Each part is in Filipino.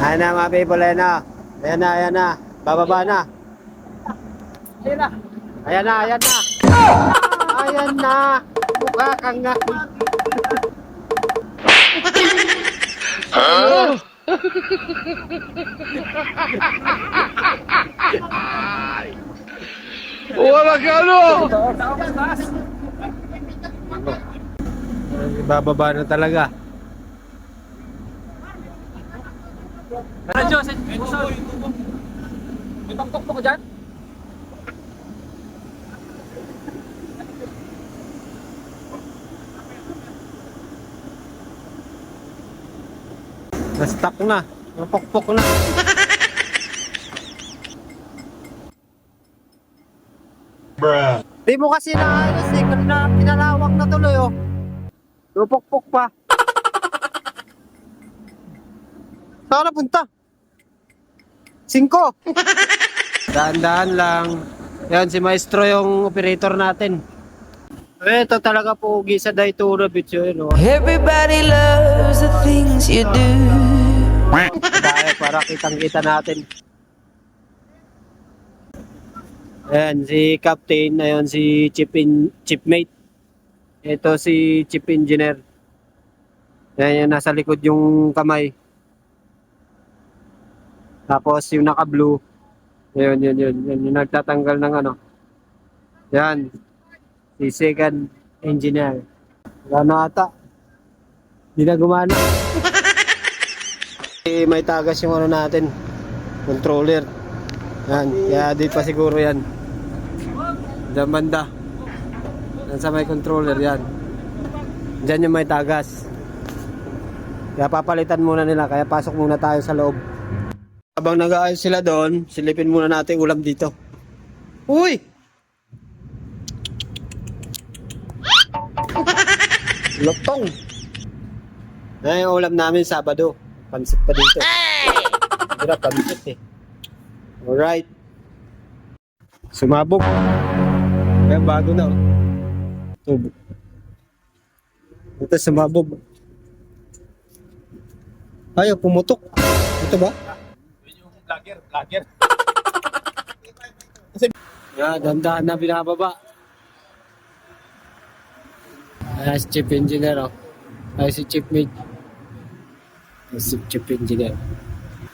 Ayan na mga people, ayan na. Ayan na, ayan na. Bababa na. Ayun na. Ayan na, ayan na. Ayan na. Mukha kang nga. Wala ka taas. Bababa na talaga. Radyo, sa pusod. May pangtok ko dyan? Na-stuck na. Napokpok na. Di mo kasi naayos eh. Kanina pinalawak na tuloy oh. Napokpok pa. Saan na punta? Cinco. Daan-daan lang. Yan, si Maestro yung operator natin. Eh, ito talaga pogi sa Daytona Beach yun. Oh. Everybody loves the things you do. Dahil para kitang-kita natin. Ayan, si Captain, ayan si Chief, in, Chief Mate. Ito si Chief Engineer. Ayan, yung nasa likod yung kamay. Tapos yung naka-blue. Ayun, yun, yun, yun, yung nagtatanggal ng ano. Yan. Si second engineer. Wala na ata. Hindi na gumana. Eh, may tagas yung ano natin. Controller. Yan. Kaya di pa siguro yan. Diyan banda. Yan sa may controller yan. Diyan yung may tagas. Kaya papalitan muna nila. Kaya pasok muna tayo sa loob. Habang nag-aayos sila doon, silipin muna natin ulam dito. Uy! Lutong! Yan yung ulam namin Sabado. Pansit pa dito. Hirap, pansit eh. Alright. Sumabog. Kaya bago na oh. Tubo. Ito sumabog. Ayaw, pumutok. Ito ba? Vlogger, vlogger. Yeah, dandahan na binababa. Ayan si Chief Engineer, oh. Ayan si Chief. Ayan si Chief Engineer.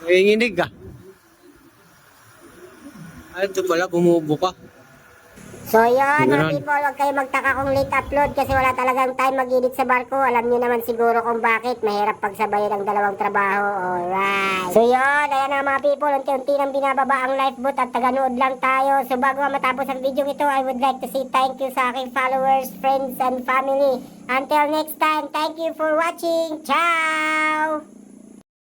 Nanginginig ka. Ay, ito pala, bumubo ka. So yun, mga people, huwag kayo magtaka kung late upload kasi wala talagang time mag-edit sa barko. Alam niyo naman siguro kung bakit. Mahirap pagsabayin ang dalawang trabaho. Alright. So yun, ayan na mga people, unti-unti nang binababa ang lifeboat at taganood lang tayo. So bago matapos ang video ito, I would like to say thank you sa aking followers, friends, and family. Until next time, thank you for watching. Ciao!